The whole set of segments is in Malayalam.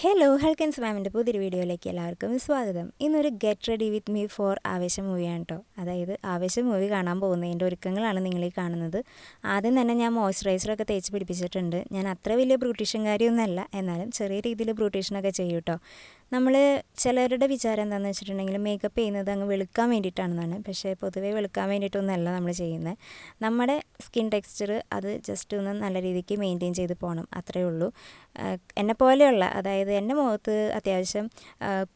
ഹലോ ഹെൽക്കൻസ് മാമിന്റെ പുതിയൊരു വീഡിയോയിലേക്ക് എല്ലാവർക്കും സ്വാഗതം. ഇന്നൊരു get ready with me for Aavesham മൂവിയാണ് കേട്ടോ അതായത് ആവേശം മൂവി കാണാൻ പോകുന്നതിന്റെ ഒരുക്കങ്ങളാണ് നിങ്ങൾ ഈ കാണുന്നത്. ആദ്യം തന്നെ ഞാൻ മോയ്സ്ചറൈസറൊക്കെ തേച്ച് പിടിപ്പിച്ചിട്ടുണ്ട്. ഞാൻ അത്ര വലിയ ബ്രൂട്ടീഷ്യൻകാരിയൊന്നുമല്ല എന്നാലും ചെറിയ രീതിയിൽ ബ്രൂട്ടീഷനൊക്കെ ചെയ്യും കേട്ടോ നമ്മൾ ചിലരുടെ വിചാരം എന്താണെന്ന് വെച്ചിട്ടുണ്ടെങ്കിൽ മേക്കപ്പ് ചെയ്യുന്നത് അങ്ങ് വെളുക്കാൻ വേണ്ടിയിട്ടാണെന്നാണ്. പക്ഷേ പൊതുവേ വെളുക്കാൻ വേണ്ടിയിട്ടൊന്നുമല്ല നമ്മൾ ചെയ്യുന്നത് നമ്മുടെ സ്കിൻ ടെക്സ്ചർ അത് ജസ്റ്റ് ഒന്ന് നല്ല രീതിക്ക് മെയിന്റെയിൻ ചെയ്ത് പോകണം. അത്രയേ ഉള്ളൂ. എന്നെ പോലെയുള്ള അതായത് എന്റെ മുഖത്ത് അത്യാവശ്യം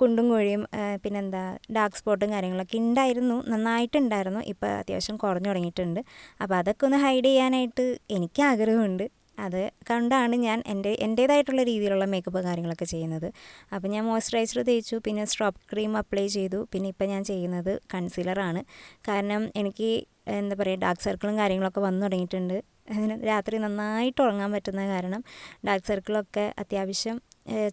കുണ്ടും കുഴിയും പിന്നെന്താ ഡാർക്ക് സ്പോട്ടും കാര്യങ്ങളൊക്കെ ഉണ്ടായിരുന്നു നന്നായിട്ടുണ്ടായിരുന്നു. ഇപ്പോൾ അത്യാവശ്യം കുറഞ്ഞു തുടങ്ങിയിട്ടുണ്ട്. അപ്പോൾ അതൊക്കെ ഒന്ന് ഹൈഡ് ചെയ്യാനായിട്ട് എനിക്ക് ആഗ്രഹമുണ്ട്. അത് കണ്ടാണ് ഞാൻ എന്റെ എന്റേതായിട്ടുള്ള രീതിയിലുള്ള മേക്കപ്പ് കാര്യങ്ങളൊക്കെ ചെയ്യുന്നത്. അപ്പോൾ ഞാൻ മോയ്സ്ചറൈസർ തേച്ചു പിന്നെ സ്ട്രോപ്പ് ക്രീം അപ്ലൈ ചെയ്തു പിന്നെ ഇപ്പം ഞാൻ ചെയ്യുന്നത് കൺസീലറാണ് കാരണം എനിക്ക് എന്താ പറയുക ഡാർക്ക് സർക്കിളും കാര്യങ്ങളൊക്കെ വന്നു തുടങ്ങിയിട്ടുണ്ട്. രാത്രി നന്നായിട്ട് ഉറങ്ങാൻ പറ്റുന്ന കാരണം ഡാർക്ക് സർക്കിളൊക്കെ അത്യാവശ്യം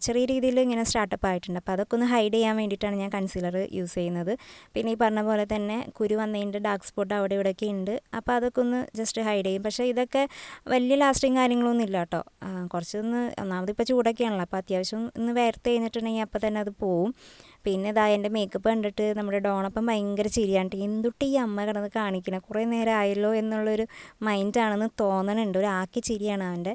ചെറിയ രീതിയിൽ ഇങ്ങനെ സ്റ്റാർട്ടപ്പ് ആയിട്ടുണ്ട്. അപ്പോൾ അതൊക്കെ ഒന്ന് ഹൈഡ് ചെയ്യാൻ വേണ്ടിയിട്ടാണ് ഞാൻ കൺസീലർ യൂസ് ചെയ്യുന്നത്. പിന്നെ ഈ പറഞ്ഞ പോലെ തന്നെ കുരു വന്നതിന്റെ ഡാർക്ക് സ്പോട്ട് അവിടെ ഇവിടെയൊക്കെ ഉണ്ട്. അപ്പോൾ അതൊക്കെ ഒന്ന് ജസ്റ്റ് ഹൈഡ് ചെയ്യും. പക്ഷേ ഇതൊക്കെ വലിയ ലാസ്റ്റിങ് കാര്യങ്ങളൊന്നും ഇല്ല കേട്ടോ. കുറച്ചൊന്ന് ഒന്നാമത് ഇപ്പോൾ ചൂടൊക്കെയാണല്ലോ. അപ്പോൾ അത്യാവശ്യം ഒന്ന് വേർത്ത് കഴിഞ്ഞിട്ടുണ്ടെങ്കിൽ അപ്പോൾ തന്നെ അത് പോവും. പിന്നെ ഇതാ എന്റെ മേക്കപ്പ് കണ്ടിട്ട് നമ്മുടെ ഡോണപ്പം ഭയങ്കര ചിരിയാണ്ട് എന്തുട്ട് ഈ അമ്മ കിടന്ന് കാണിക്കണം? കുറേ നേരം ആയല്ലോ എന്നുള്ളൊരു മൈൻഡാണെന്ന് തോന്നണുണ്ട്. ഒരു ആക്കി ചിരിയാണ് അവന്റെ.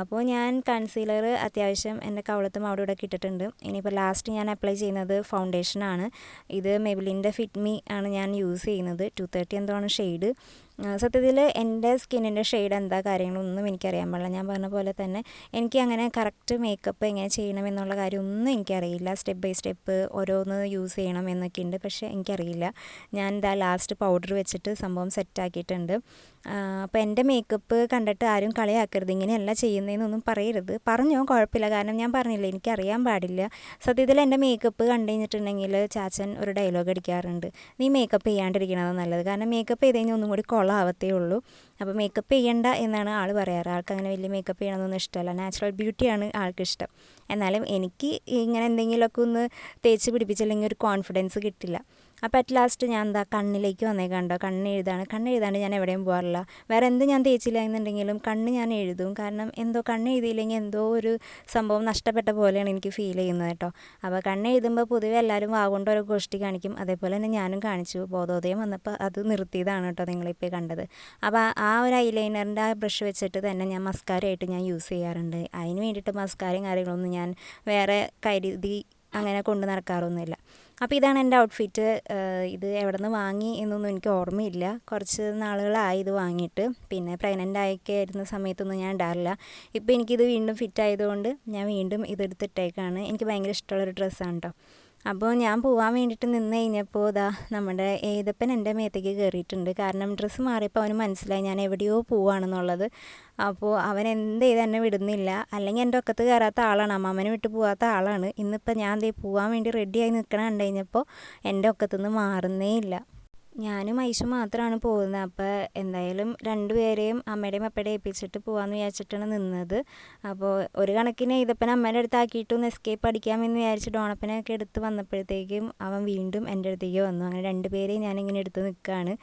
അപ്പോൾ ഞാൻ കൺസീലർ അത്യാവശ്യം എന്റെ കവളത്തും അവിടെ ഇവിടെ ഇട്ടിട്ടുണ്ട്. ഇനിയിപ്പോൾ ലാസ്റ്റ് ഞാൻ അപ്ലൈ ചെയ്യുന്നത് ഫൗണ്ടേഷനാണ് ഇത് മെബിലിന്റെ ഫിറ്റ്മി ആണ് ഞാൻ യൂസ് ചെയ്യുന്നത്. ടു തേർട്ടി എന്തോണ് ഷെയ്ഡ് സത്യത്തിൽ എന്റെ സ്കിന്നിന്റെ ഷെയ്ഡ് എന്താ കാര്യങ്ങളൊന്നും എനിക്കറിയാൻ പാടില്ല. ഞാൻ പറഞ്ഞ പോലെ തന്നെ എനിക്ക് അങ്ങനെ കറക്റ്റ് മേക്കപ്പ് എങ്ങനെ ചെയ്യണം എന്നുള്ള കാര്യമൊന്നും എനിക്കറിയില്ല. സ്റ്റെപ്പ് ബൈ സ്റ്റെപ്പ് ഓരോന്ന് യൂസ് ചെയ്യണം എന്നൊക്കെ ഉണ്ട്. പക്ഷേ എനിക്കറിയില്ല. ഞാൻ ഇതാ ലാസ്റ്റ് പൗഡർ വെച്ചിട്ട് സംഭവം സെറ്റാക്കിയിട്ടുണ്ട് അപ്പോൾ എന്റെ മേക്കപ്പ് കണ്ടിട്ട് ആരും കളിയാക്കരുത്. ഇങ്ങനെയല്ല ചെയ്യുന്നതെന്നൊന്നും പറയരുത്. പറഞ്ഞോ കുഴപ്പമില്ല. കാരണം ഞാൻ പറഞ്ഞില്ല എനിക്കറിയാൻ പാടില്ല. സത്യത്തിൽ എന്റെ മേക്കപ്പ് കണ്ടു കഴിഞ്ഞിട്ടുണ്ടെങ്കിൽ ചാച്ചൻ ഒരു ഡയലോഗ് അടിക്കാറുണ്ട്. നീ മേക്കപ്പ് ചെയ്യാണ്ടിരിക്കണതാണ് നല്ലത്. കാരണം മേക്കപ്പ് ചെയ്ത് കഴിഞ്ഞാൽ ഒന്നും കൂടി കൊളാവത്തേ ഉള്ളൂ. അപ്പോൾ മേക്കപ്പ് ചെയ്യണ്ട എന്നാണ് ആൾ പറയാറ്. ആൾക്ക് അങ്ങനെ വലിയ മേക്കപ്പ് ചെയ്യണമെന്നൊന്നും ഇഷ്ടമല്ല. നാച്ചുറൽ ബ്യൂട്ടിയാണ് ആൾക്കിഷ്ടം. എന്നാലും എനിക്ക് ഇങ്ങനെ എന്തെങ്കിലുമൊക്കെ ഒന്ന് തേച്ച് പിടിപ്പിച്ചില്ലെങ്കിൽ ഒരു കോൺഫിഡൻസ് കിട്ടില്ല. അപ്പോൾ അറ്റ് ലാസ്റ്റ് ഞാൻ എന്താ കണ്ണിലേക്ക് വന്നേക്കണ്ടോ കണ്ണ് എഴുതാണ്. കണ്ണ് എഴുതാണ്ട് ഞാൻ എവിടെയും പോകാറില്ല വേറെ എന്ത് ഞാൻ തേച്ചില്ല എന്നുണ്ടെങ്കിലും കണ്ണ് ഞാൻ എഴുതും. കാരണം എന്തോ കണ്ണ് എഴുതിയില്ലെങ്കിൽ എന്തോ ഒരു സംഭവം നഷ്ടപ്പെട്ട പോലെയാണ് എനിക്ക് ഫീൽ ചെയ്യുന്നത് കേട്ടോ. അപ്പോൾ കണ്ണ് എഴുതുമ്പോൾ പൊതുവെ എല്ലാവരും വാഗൊണ്ട് ഓരോ ഗോഷ്ടി കാണിക്കും. അതേപോലെ തന്നെ ഞാനും കാണിച്ചു. ബോധോദയം വന്നപ്പോൾ അത് നിർത്തിയതാണ് കേട്ടോ നിങ്ങളിപ്പോൾ കണ്ടത്. അപ്പോൾ ആ ഒരു ഐലൈനറിന്റെ ആ ബ്രഷ് വെച്ചിട്ട് തന്നെ ഞാൻ മസ്കാരമായിട്ട് ഞാൻ യൂസ് ചെയ്യാറുണ്ട്. അതിന് വേണ്ടിയിട്ട് മസ്കാരയും കാര്യങ്ങളൊന്നും ഞാൻ വേറെ കരുതി അങ്ങനെ കൊണ്ട് നടക്കാറൊന്നുമില്ല. അപ്പോൾ ഇതാണ് എന്റെ ഔട്ട്ഫിറ്റ് ഇത് എവിടെ നിന്ന് വാങ്ങി എന്നൊന്നും എനിക്ക് ഓർമ്മയില്ല. കുറച്ച് നാളുകളായി ഇത് വാങ്ങിയിട്ട്. പിന്നെ പ്രഗ്നന്റ് ആയൊക്കെ ആയിരുന്ന സമയത്തൊന്നും ഞാൻ ഇടാറില്ല. ഇപ്പോൾ എനിക്കിത് വീണ്ടും ഫിറ്റ് ആയതുകൊണ്ട് ഞാൻ വീണ്ടും ഇതെടുത്തിട്ടേക്കാണ് എനിക്ക് ഭയങ്കര ഇഷ്ടമുള്ളൊരു ഡ്രസ്സാണ് കേട്ടോ അപ്പോൾ ഞാൻ പോകാൻ വേണ്ടിയിട്ട് നിന്ന് കഴിഞ്ഞപ്പോൾ ഇതാ നമ്മുടെ ഏതപ്പൻ എന്റെ മേത്തേക്ക് കയറിയിട്ടുണ്ട്. കാരണം ഡ്രസ്സ് മാറിയപ്പോൾ അവന് മനസ്സിലായി ഞാൻ എവിടെയോ പോവാണെന്നുള്ളത്. അപ്പോൾ അവൻ എന്ത് ചെയ്ത് എന്നെ വിടുന്നില്ല. അല്ലെങ്കിൽ എന്റെ ഒക്കത്ത് കയറാത്ത ആളാണ്. അമ്മാമ്മനെ വിട്ട് പോകാത്ത ആളാണ്. ഇന്നിപ്പോൾ ഞാൻ ദേ പോകാൻ വേണ്ടി റെഡിയായി നിൽക്കണ കണ്ടു കഴിഞ്ഞപ്പോൾ എന്റെ ഒക്കത്തുനിന്ന് മാറുന്നേ ഇല്ല. ഞാനും ഐഷും മാത്രമാണ് പോകുന്നത്. അപ്പോൾ എന്തായാലും രണ്ടുപേരെയും അമ്മയുടെയും അപ്പയുടെയും ഏൽപ്പിച്ചിട്ട് പോകാമെന്ന് വിചാരിച്ചിട്ടാണ് നിന്നത്. അപ്പോൾ ഒരു കണക്കിന് ഇതപ്പന അമ്മേന്റെ അടുത്ത് ആക്കിയിട്ടൊന്ന് എസ്കേപ്പ് അടിക്കാമെന്ന് വിചാരിച്ച് ഡോണപ്പനെയൊക്കെ എടുത്ത് വന്നപ്പോഴത്തേക്കും അവൻ വീണ്ടും എന്റെ അടുത്തേക്ക് വന്നു. അങ്ങനെ രണ്ടുപേരെയും ഞാനിങ്ങനെ എടുത്ത് നിൽക്കുകയാണ്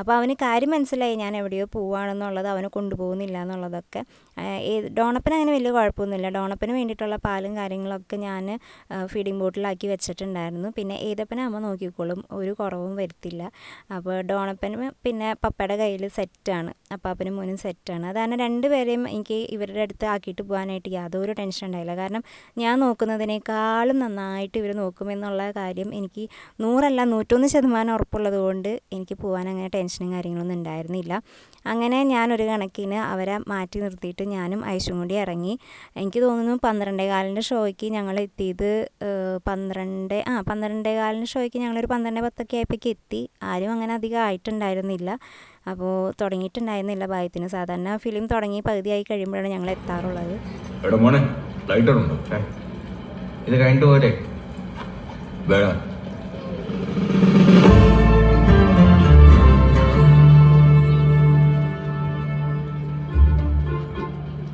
അപ്പോൾ അവന് കാര്യം മനസ്സിലായി. ഞാൻ എവിടെയോ പോവുകയാണെന്നുള്ളത് അവനെ കൊണ്ടുപോകുന്നില്ല എന്നുള്ളതൊക്കെ. ഡോണപ്പന് അങ്ങനെ വലിയ കുഴപ്പമൊന്നുമില്ല. ഡോണപ്പന് വേണ്ടിയിട്ടുള്ള പാലും കാര്യങ്ങളൊക്കെ ഞാൻ ഫീഡിംഗ് ബോട്ടിലാക്കി വെച്ചിട്ടുണ്ടായിരുന്നു. പിന്നെ ഏതപ്പനെ അമ്മ നോക്കിക്കോളും. ഒരു കുറവും വരുത്തില്ല. അപ്പോൾ ഡോണപ്പനും പിന്നെ പപ്പയുടെ കയ്യിൽ സെറ്റാണ്. അപ്പാപ്പനും മോനും സെറ്റാണ് അതാണ് രണ്ടുപേരെയും എനിക്ക് ഇവരുടെ അടുത്ത് ആക്കിയിട്ട് പോകാനായിട്ട് യാതൊരു ടെൻഷൻ ഉണ്ടായില്ല. കാരണം ഞാൻ നോക്കുന്നതിനേക്കാളും നന്നായിട്ട് ഇവർ നോക്കുമെന്നുള്ള കാര്യം എനിക്ക് നൂറല്ല നൂറ്റൊന്ന് ശതമാനം ഉറപ്പുള്ളത് കൊണ്ട് എനിക്ക് പോകാൻ അങ്ങനെ ടെൻഷനും കാര്യങ്ങളൊന്നും ഉണ്ടായിരുന്നില്ല. അങ്ങനെ ഞാനൊരു കണക്കിന് അവരെ മാറ്റി നിർത്തിയിട്ട് ഞാനും ഐശും കൂടി ഇറങ്ങി. എനിക്ക് തോന്നുന്നു പന്ത്രണ്ടേ കാലിന്റെ ഷോയ്ക്ക് ഞങ്ങൾ എത്തിയത് പന്ത്രണ്ട് ആ പന്ത്രണ്ടേ കാലിന്റെ ഷോയ്ക്ക് ഞങ്ങളൊരു പന്ത്രണ്ട് പത്തൊക്കെ ആയപ്പോഴേക്ക് എത്തി. ആരും അങ്ങനെ അധികം ആയിട്ടുണ്ടായിരുന്നില്ല. അപ്പോൾ തുടങ്ങിയിട്ടുണ്ടായിരുന്നില്ല ഭാഗ്യത്തിന്. സാധാരണ ഫിലിം തുടങ്ങി പകുതിയായി കഴിയുമ്പോഴാണ് ഞങ്ങൾ എത്താറുള്ളത്. ഇത്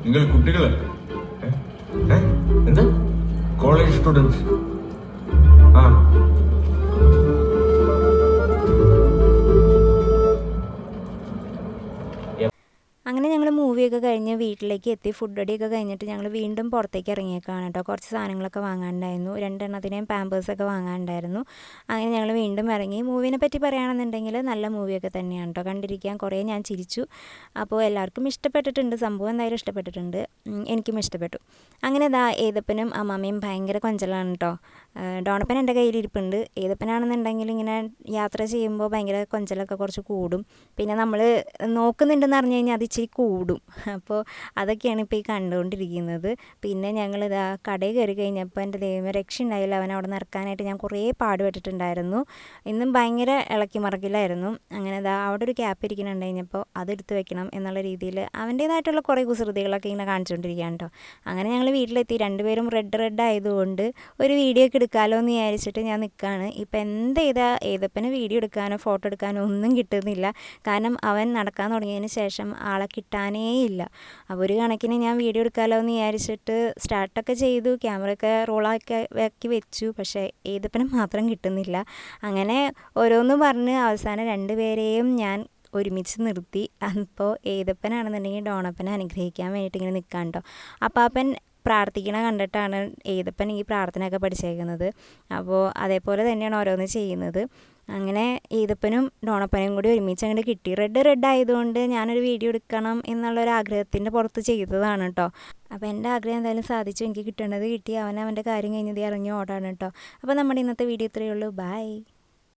നിങ്ങൾ കുട്ടികളല്ലേ? എന്താ? കോളേജ് സ്റ്റുഡൻസ് മൂവിയൊക്കെ കഴിഞ്ഞ് വീട്ടിലേക്ക് എത്തി. ഫുഡ് അടിയൊക്കെ കഴിഞ്ഞിട്ട് ഞങ്ങൾ വീണ്ടും പുറത്തേക്ക് ഇറങ്ങിയേക്കാണ് കേട്ടോ. കുറച്ച് സാധനങ്ങളൊക്കെ വാങ്ങാനുണ്ടായിരുന്നു. രണ്ടെണ്ണത്തിനെയും പാമ്പേഴ്സൊക്കെ വാങ്ങാനുണ്ടായിരുന്നു. അങ്ങനെ ഞങ്ങൾ വീണ്ടും ഇറങ്ങി. മൂവിനെ പറ്റി പറയുകയാണെന്നുണ്ടെങ്കിൽ നല്ല മൂവിയൊക്കെ തന്നെയാണ് കേട്ടോ. കണ്ടിരിക്കാൻ കുറേ ഞാൻ ചിരിച്ചു. അപ്പോൾ എല്ലാവർക്കും ഇഷ്ടപ്പെട്ടിട്ടുണ്ട്. സംഭവം എന്തായാലും ഇഷ്ടപ്പെട്ടിട്ടുണ്ട്. എനിക്കും ഇഷ്ടപ്പെട്ടു. അങ്ങനെ ഇതാ ഏതപ്പനും അമ്മാമ്മയും ഭയങ്കര കൊഞ്ചലാണ് കേട്ടോ. ഡോണപ്പൻ എന്റെ കയ്യിലിരിപ്പുണ്ട്. ഏതപ്പനാണെന്നുണ്ടെങ്കിൽ ഇങ്ങനെ യാത്ര ചെയ്യുമ്പോൾ ഭയങ്കര കൊഞ്ചലൊക്കെ കുറച്ച് കൂടും. പിന്നെ നമ്മൾ നോക്കുന്നുണ്ടെന്ന് അറിഞ്ഞു കഴിഞ്ഞാൽ അത് ഇച്ചിരി കൂടും. അപ്പോൾ അതൊക്കെയാണ് ഇപ്പോൾ ഈ കണ്ടുകൊണ്ടിരിക്കുന്നത്. പിന്നെ ഞങ്ങൾ ഇതാ കടയിൽ കയറി കഴിഞ്ഞപ്പോൾ എന്റെ ദൈവം രക്ഷ ഉണ്ടായില്ല. അവൻ അവിടെ നിറക്കാനായിട്ട് ഞാൻ കുറേ പാടുപെട്ടിട്ടുണ്ടായിരുന്നു ഇന്നും ഭയങ്കര ഇളക്കി മറക്കില്ലായിരുന്നു അങ്ങനെ ഇതാ അവിടെ ഒരു ക്യാപ്പ് ഇരിക്കുന്നുണ്ട്. കഴിഞ്ഞപ്പോൾ അതെടുത്ത് വെക്കണം എന്നുള്ള രീതിയിൽ അവന്റേതായിട്ടുള്ള കുറേ കുസൃതികളൊക്കെ ഇങ്ങനെ കാണിച്ചുകൊണ്ടിരിക്കുകയാണ് കേട്ടോ. അങ്ങനെ ഞങ്ങൾ വീട്ടിലെത്തി. രണ്ടുപേരും റെഡ് റെഡ് ആയതുകൊണ്ട് ഒരു വീഡിയോ ഒക്കെ എടുക്കാമല്ലോ എന്ന് വിചാരിച്ചിട്ട് ഞാൻ നിൽക്കുകയാണ്. ഇപ്പം എന്ത് ചെയ്താൽ ഏതപ്പന് വീഡിയോ എടുക്കാനോ ഫോട്ടോ എടുക്കാനോ ഒന്നും കിട്ടുന്നില്ല. കാരണം അവൻ നടക്കാൻ തുടങ്ങിയതിന് ശേഷം ആളെ കിട്ടാനേ ഇല്ല. അപ്പോൾ ഒരു കണക്കിന് ഞാൻ വീഡിയോ എടുക്കാമല്ലോ എന്ന് വിചാരിച്ചിട്ട് സ്റ്റാർട്ടൊക്കെ ചെയ്തു. ക്യാമറയൊക്കെ റോളാക്കി ആക്കി വെച്ചു. പക്ഷേ ഏതപ്പനും മാത്രം കിട്ടുന്നില്ല. അങ്ങനെ ഓരോന്ന് പറഞ്ഞ് അവസാനം രണ്ടുപേരെയും ഞാൻ ഒരുമിച്ച് നിർത്തി. അപ്പോൾ ഏതപ്പനാണെന്നുണ്ടെങ്കിൽ ഡോണപ്പനെ അനുഗ്രഹിക്കാൻ വേണ്ടിയിട്ട് ഇങ്ങനെ നിൽക്കാൻ കേട്ടോ അപ്പാപ്പൻ പ്രാർത്ഥിക്കണ കണ്ടിട്ടാണ് ഏതപ്പൻ ഈ പ്രാർത്ഥനയൊക്കെ പഠിച്ചേക്കുന്നത്. അപ്പോൾ അതേപോലെ തന്നെയാണ് ഓരോന്ന് ചെയ്യുന്നത്. അങ്ങനെ ഈതപ്പനും ഡോണപ്പനും കൂടി ഒരുമിച്ച് അങ്ങോട്ട് കിട്ടി. റെഡ് റെഡ് ആയതുകൊണ്ട് ഞാനൊരു വീഡിയോ എടുക്കണം എന്നുള്ളൊരു ആഗ്രഹത്തിന്റെ പുറത്ത് ചെയ്തതാണ് കേട്ടോ അപ്പോൾ എന്റെ ആഗ്രഹം എന്തായാലും സാധിച്ചു. എനിക്ക് കിട്ടേണ്ടത് കിട്ടി. അവൻ അവന്റെ കാര്യം കഴിഞ്ഞത് ഇറങ്ങി ഓടാണ് കേട്ടോ അപ്പോൾ നമ്മുടെ ഇന്നത്തെ വീഡിയോ ഇത്രയേ ഉള്ളൂ. ബൈ